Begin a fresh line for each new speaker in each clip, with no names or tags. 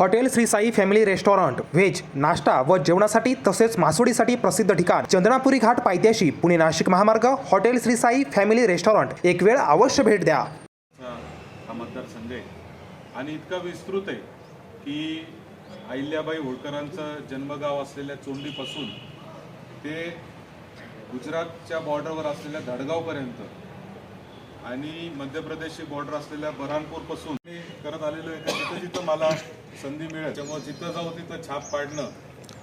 Hotel Shri Sai family restaurant veg नाश्ता व जेवणासाठी तसेच मासोडीसाठी प्रसिद्ध ठिकाण चंद्रापुरी घाट पायथ्याशी पुणे नाशिक महामार्ग hotel Shri Sai family restaurant. एक वेळ अवश्य भेट द्या.
चा हा मतदारसंघ आहे आणि इतका विस्तृत आहे की अहिल्याबाई होळकरांचं जन्मगाव असलेल्या चोंडीपासून ते गुजरातच्या बॉर्डरवर असलेल्या धडगावपर्यंत आणि मध्य प्रदेशची बॉर्डर असलेल्या बऱ्हाणपूरपासून मी करत आलेलो आहे का जिथं जिथं मला संधी मिळेल त्यामुळे जिथं जाऊ तिथं छाप पाडणं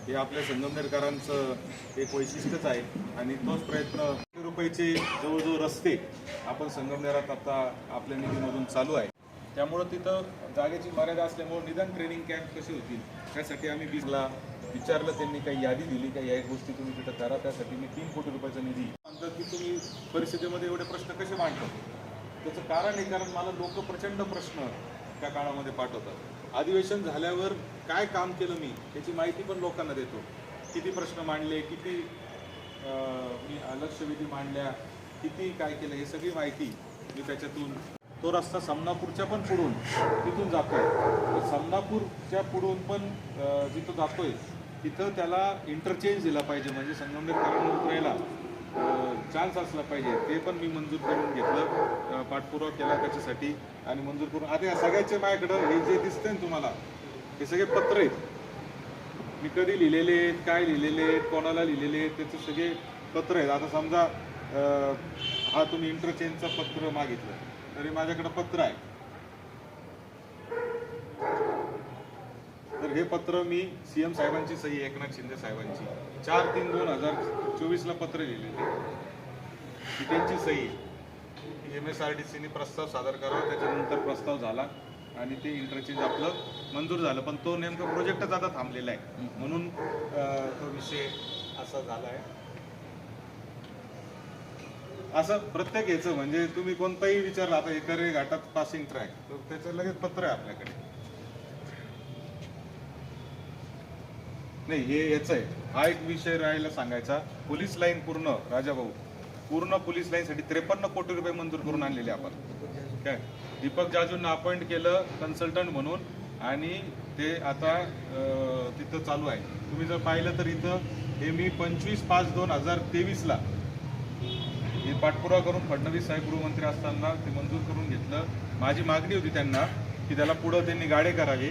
हे आपल्या संगमनेरकरांचं एक वैशिष्ट्यच आहे. आणि तोच प्रयत्न कोटी रुपयाचे जवळजवळ रस्ते आपण संगमनेरात आता आपल्या निधीमधून चालू आहे. त्यामुळं तिथं जागेची मर्यादा असल्यामुळं निदान ट्रेनिंग कॅम्प कसे होतील त्यासाठी आम्ही बीजला विचारलं त्यांनी काही यादी दिली का या गोष्टी तुम्ही तिथं करा त्यासाठी मी तीन कोटी रुपयाचा निधी म्हणतात की तुम्ही परिस्थितीमध्ये एवढे प्रश्न कसे मांडतात त्याचं कारण आहे कारण मला लोक प्रचंड प्रश्न त्या काळामध्ये पाठवतात. अधिवेशन झाल्यावर काय काम केलं मी याची माहिती पण लोकांना देतो. किती प्रश्न मांडले किती अं, मी लक्षवेधी मांडल्या किती काय केलं हे सगळी माहिती मी त्याच्यातून तो रस्ता समनापूरच्या पण पुढून तिथून जातोय. तर समनापूरच्या पुढून पण जिथं जातोय तिथं त्याला इंटरचेंज दिला पाहिजे म्हणजे संगमनेरकरांना उतरायला चान्स असला पाहिजे ते पण मी मंजूर करून घेतलं पाठपुरावा केला त्याच्यासाठी आणि मंजूर करून आता या सगळ्याचे माझ्याकडं हे जे दिसतंय ना तुम्हाला हे सगळे पत्र आहेत. मी कधी लिहिलेले आहेत काय लिहिलेले आहेत कोणाला लिहिलेले आहेत त्याचे सगळे पत्र आहेत. आता समजा हा तुम्ही इंटरचेंजचं पत्र मागितलं तरी माझ्याकडं पत्र आहे. हे पत्र मी सी एम साहेबांची सही एकनाथ शिंदे साहेबांची. चार तीन दोन हजार चोवीसला पत्र लिहिलेले. की त्यांची सही. एम एस आर टी सीने प्रस्ताव सादर करावा त्याच्यानंतर प्रस्ताव झाला आणि ते इंटरचेंज आपलं मंजूर झालं. पण तो नेमका प्रोजेक्टच आता थांबलेला आहे. म्हणून तो विषय असा झाला आहे. असं प्रत्येक याचं म्हणजे तुम्ही कोणताही विचारला आता एकरे घाटात पासिंग ट्रॅक तर त्याचं लगेच पत्र आहे आपल्याकडे. नाही हे याचं आहे. हा एक विषय राहायला सांगायचा. पोलीस लाईन पूर्ण राजाभाऊ. पूर्ण पोलीस लाईनसाठी त्रेपन्न कोटी रुपये मंजूर करून आणलेले आपण. काय? दीपक जाजूंना अपॉइंट केलं कन्सल्टंट म्हणून आणि ते आता तिथं चालू आहे. तुम्ही जर पाहिलं तर इथं हे मी पंचवीस पाच दोन हजार तेवीसला हे पाठपुरावा करून फडणवीस साहेब गृहमंत्री असताना ते मंजूर करून घेतलं. माझी मागणी होती त्यांना की त्याला पुढं त्यांनी गाडे करावे.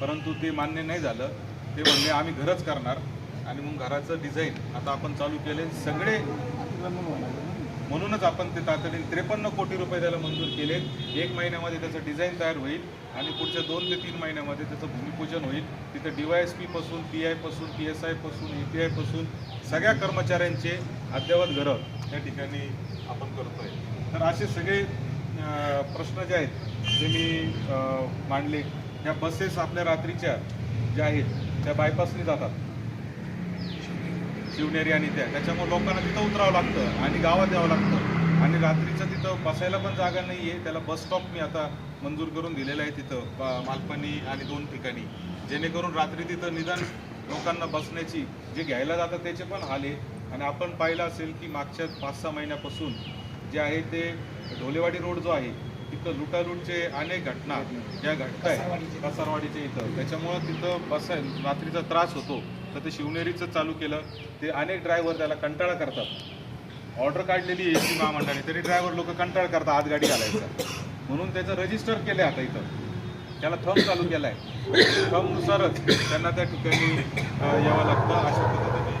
परंतु ते मान्य नाही झालं. ते म्हणले आम्ही घरच करणार. आणि मग घराचं डिझाईन आता आपण चालू केले. सगळे म्हणूनच आपण ते तातडीने त्रेपन्न कोटी रुपये त्याला मंजूर केले. एक महिन्यामध्ये त्याचं डिझाईन तयार होईल आणि पुढच्या दोन ते तीन महिन्यामध्ये त्याचं भूमिपूजन होईल. तिथं डी वाय एस पीपासून पी आयपासून पी एस आयपासून ए पी आयपासून सगळ्या कर्मचाऱ्यांचे अद्ययावत घरं त्या ठिकाणी आपण करतोय. तर असे सगळे प्रश्न जे आहेत ते मी मांडले ह्या बसेस आपल्या रात्रीच्या ज्या आहेत त्या बायपासनी जातात. शिवनेरी आणि त्या. त्याच्यामुळे लोकांना तिथं उतरावं लागतं आणि गावात यावं लागतं. आणि रात्रीचं तिथं बसायला पण जागा नाही आहे त्याला बस स्टॉप मी आता मंजूर करून दिलेला आहे तिथं मालपणी आणि दोन ठिकाणी. जेणेकरून रात्री तिथं निदान लोकांना बसण्याची जे घ्यायला जातात त्याचे पण हाल आहे. आणि आपण पाहिलं असेल की मागच्या पाच सहा महिन्यापासून जे आहे ते ढोलेवाडी रोड जो आहे तिथं लुटालूटचे अनेक घटना ज्या घडत आहेत कसारवाडीचे इथं. त्याच्यामुळं तिथं बसाय रात्रीचा त्रास होतो. तर ते शिवनेरीचं चालू केलं. ते अनेक ड्रायव्हर त्याला कंटाळा करतात. ऑर्डर काढलेली आहे एस महामंडळाने तरी ड्रायव्हर लोक कंटाळा करतात आत गाडी घालायचं. म्हणून त्याचं रजिस्टर केलं आता इथं. त्याला थंब चालू केला आहे थंबनुसारच त्यांना त्या ठिकाणी यावं लागतं. अशा पद्धतीने